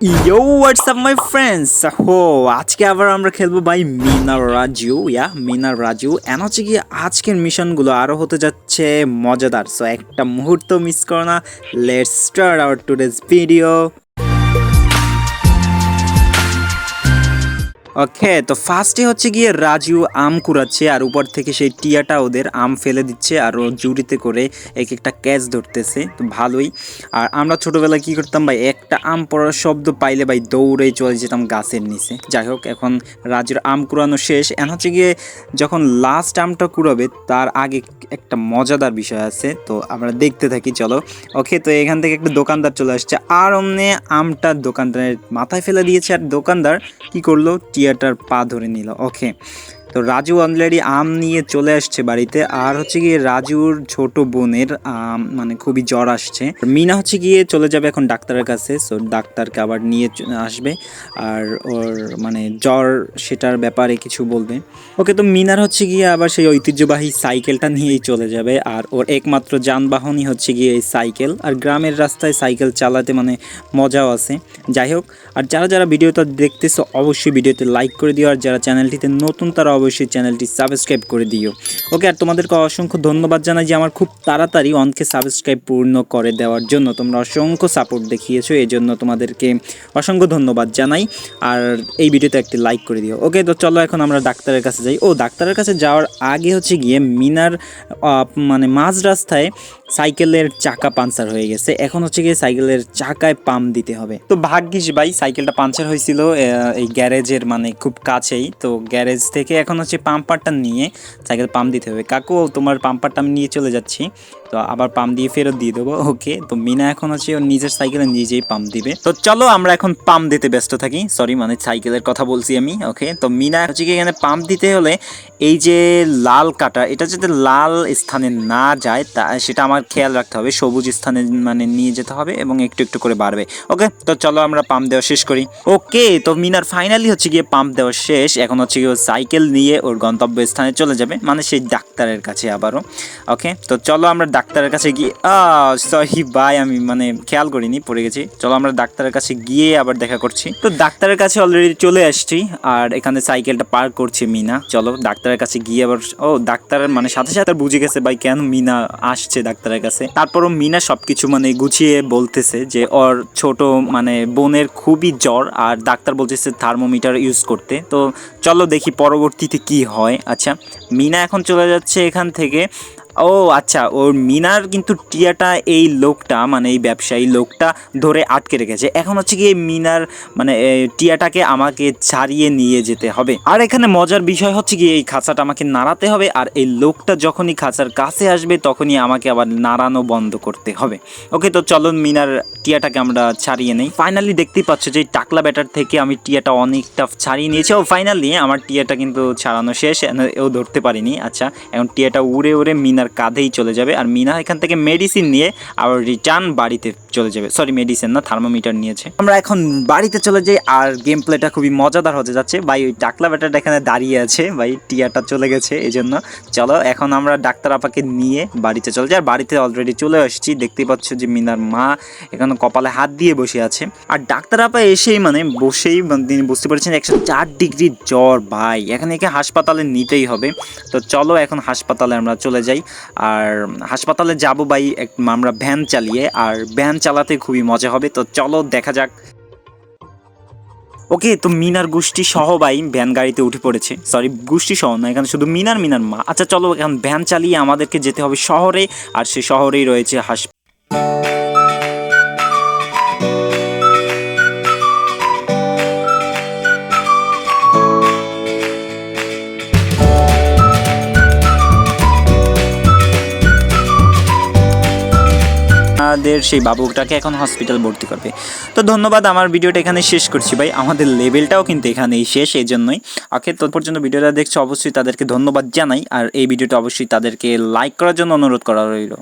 Yo WhatsApp my friends হো আজকে আবার আমরা খেলব ভাই মিনার রাজু ইয়া মিনার রাজু এন হচ্ছে কি, আজকের মিশনগুলো আরও হতে যাচ্ছে মজাদার। সো একটা মুহূর্ত মিস করো না। Let's start our today's video okay, তো ফার্স্টে হচ্ছে গিয়ে রাজু আম কুড়াচ্ছে আর উপর থেকে সেই টিয়াটা ওদের আম ফেলে দিচ্ছে আর ও জুড়িতে করে এক একটা ক্যাচ ধরতেছে, তো ভালোই। আর আমরা ছোটোবেলায় কী করতাম ভাই, একটা আম পড়ার শব্দ পাইলে ভাই দৌড়ে চলে যেতাম গাছের নিচে। যাই হোক, এখন রাজুর আম কুড়ানো শেষ। এখন হচ্ছে গিয়ে যখন লাস্ট আমটা কুড়াবে, তার আগে একটা মজাদার বিষয় আছে, তো আমরা দেখতে থাকি, চলো। ওকে, তো এখান থেকে একটা দোকানদার চলে আসছে। আর অমনে আমটা দোকানদারের মাথায় ফেলে দিয়েছে। আর দোকানদার কি করল? টিয়াটার পা ধরে নিল। ওকে তো রাজু অলরেডি আম নিয়ে চলে আসছে বাড়িতে, আর হচ্ছে গিয়ে রাজুর ছোট বোনের আম মানে খুবই জ্বর আসছে। মিনা হচ্ছে গিয়ে চলে যাবে এখন ডাক্তারের কাছে, সো ডাক্তারকে আবার নিয়ে আসবে, আর ওর মানে জ্বর সেটার ব্যাপারে কিছু বলবে। ওকে, তো মিনার হচ্ছে গিয়ে আবার সেই ঐতিহ্যবাহী সাইকেলটা নিয়েই চলে যাবে, আর ওর একমাত্র যানবাহনই হচ্ছে গিয়ে এই সাইকেল, আর গ্রামের রাস্তায় সাইকেল চালাতে মানে মজাও আছে। যাই হোক, আর যারা যারা ভিডিওটা দেখতেছো, অবশ্যই ভিডিওতে লাইক করে দিও, আর যারা চ্যানেলটিতে নতুন, তারা অবশ্যই চ্যানেলটি সাবস্ক্রাইব করে দিও। ওকে, আর তোমাদেরকে অসংখ্য ধন্যবাদ জানাই যে আমার খুব তাড়াতাড়ি অনকে সাবস্ক্রাইব পূর্ণ করে দেওয়ার জন্য। তোমরা অসংখ্য সাপোর্ট দেখিয়েছো এই জন্য তোমাদেরকে অসংখ্য ধন্যবাদ জানাই। আর এই ভিডিওতে একটি লাইক করে দিও। ওকে, তো চলো এখন আমরা ডাক্তারের কাছে যাই। ও, ডাক্তারের কাছে যাওয়ার আগে হচ্ছে গিয়ে মিনার মানে মাঝ রাস্তায় সাইকেলের চাকা পাঞ্চার হয়ে গেছে। এখন হচ্ছে গিয়ে সাইকেলের চাকায় পাম্প দিতে হবে। তো ভাগ্যিস ভাই, সাইকেলটা পাঞ্চার হয়েছিল এই গ্যারেজের মানে খুব কাছেই। তো গ্যারেজ থেকে এখন হচ্ছে পাম্পারটা নিয়ে সাইকেল পাম্প দিতে হবে। কাকু, তোমার পাম্পারটা আমি নিয়ে চলে যাচ্ছি। তো আবার পাম্প দিয়ে ফেরত দিয়ে দেবো। ওকে, তো মিনা এখন হচ্ছে ওর নিজের সাইকেলে নিজেই পাম্প দিবে। তো চলো আমরা এখন পাম্প দিতে ব্যস্ত থাকি। সরি মানে সাইকেলের কথা বলছি আমি। ওকে, তো মিনা হচ্ছে কি এখানে পাম্প দিতে হলে এই যে লাল কাটা, এটা যাতে লাল স্থানে না যায়, তা সেটা আমার খেয়াল রাখতে হবে। সবুজ স্থানে মানে নিয়ে যেতে হবে এবং একটু একটু করে বাড়বে। ওকে, তো চলো আমরা পাম্প দেওয়া শেষ করি। ওকে, তো মিনার ফাইনালি হচ্ছে গিয়ে পাম্প দেওয়া শেষ। এখন হচ্ছে গিয়ে সাইকেল নিয়ে ওর গন্তব্য স্থানে চলে যাবে মানে সেই ডাক্তারের কাছে আবারও। ওকে তো চলো আমরা ডাক্তারের কাছে গিয়ে সরি বাই আমি মানে খেয়াল করিনি, পড়ে গেছি। চলো আমরা ডাক্তারের কাছে গিয়ে আবার দেখা করছি। তো ডাক্তারের কাছে অলরেডি চলে আসছি, আর এখানে সাইকেলটা পার্ক করছে মিনা। চলো ডাক্তারের কাছে গিয়ে আবার, ও ডাক্তারের মানে সাথে সাথে বুঝে গেছে ভাই কেন মিনা আসছে ডাক্তারের কাছে। তারপরও মিনা সবকিছু মানে গুছিয়ে বলতেছে যে ওর ছোট মানে বোনের খুবই জ্বর, আর ডাক্তার বলতেছে থার্মোমিটার ইউজ করতে। তো চলো দেখি পরবর্তীতে কি হয়? আচ্ছা মিনা এখন চলে যাচ্ছে এখান থেকে। ও আচ্ছা ওর মিনার কিন্তু টিয়াটা এই লোকটা মানে এই ব্যবসায়ী লোকটা ধরে আটকে রেখেছে। এখন হচ্ছে কি মিনার মানে টিয়াটাকে আমাকে ছাড়িয়ে নিয়ে যেতে হবে। আর এখানে মজার বিষয় হচ্ছে কি এই খাঁচাটা আমাকে নাড়াতে হবে, আর এই লোকটা যখনই খাঁচার কাছে আসবে, তখনই আমাকে আবার নাড়ানো বন্ধ করতে হবে। ওকে, তো চলো মিনার টিয়াটাকে আমরা ছাড়িয়ে নেই। ফাইনালি দেখতেই পাচ্ছ যে টাকলা ব্যাটার থেকে আমি টিয়াটা অনেকটা ছাড়িয়ে নিয়েছি। ও ফাইনালি আমার টিয়াটা কিন্তু ছাড়ানো শেষ ও ধরতে পারিনি। আচ্ছা এখন টিয়াটা উড়ে উড়ে মিনার কাঁধেই চলে যাবে। আর মিনা এখান থেকে মেডিসিন নিয়ে আবার রিটার্ন বাড়িতে চলে যাবে। সরি মেডিসিন না থার্মোমিটার নিয়েছে। আমরা এখন বাড়িতে চলে যাই আর গেম প্লেটা খুবই মজাদার হতে যাচ্ছে। ভাই, ওই টাকলা ব্যাটারটা এখানে দাঁড়িয়ে আছে। ভাই, টিয়াটা চলে গেছে এই জন্য চলো, এখন আমরা ডাক্তার আপাকে নিয়ে বাড়িতে চলে যাই। আর বাড়িতে অলরেডি চলে আসছি। দেখতেই পাচ্ছ যে মিনার মা এখানে কপালে হাত দিয়ে বসে আছে। আর ডাক্তার আপা এসেই মানে বসেই মানে তিনি বুঝতে পারছেন, একশো চার ডিগ্রি জ্বর, ভাই। এখানে একে হাসপাতালে নিতেই হবে। তো চলো, এখন হাসপাতালে আমরা চলে যাই। আর হাসপাতালে যাব, ভাই আমরা ভ্যান চালিয়ে। আর ভ্যান চালাতে খুবই মজা হবে। তো চলো, দেখা যাক। ওকে, তো মিনার গোষ্ঠী সহ ভাই ভ্যান গাড়িতে উঠে পড়েছে। সরি গোষ্ঠী সহ না, এখানে শুধু মিনার মিনার মা। আচ্ছা চলো, এখন ভ্যান চালিয়ে আমাদেরকে যেতে হবে শহরে, আর সে শহরেই রয়েছে হাস আমাদের সেই বাবুটাকে এখন হসপিটাল ভর্তি করবে। তো ধন্যবাদ, আমার ভিডিওটা এখানে শেষ করছি ভাই। আমাদের লেভেলটাও কিন্তু এখানেই শেষ এই জন্যই ওকে তো পর্যন্ত ভিডিওটা দেখছ, অবশ্যই তাদেরকে ধন্যবাদ জানাই। আর এই ভিডিওটা অবশ্যই তাদেরকে লাইক করার জন্য অনুরোধ করা রইল।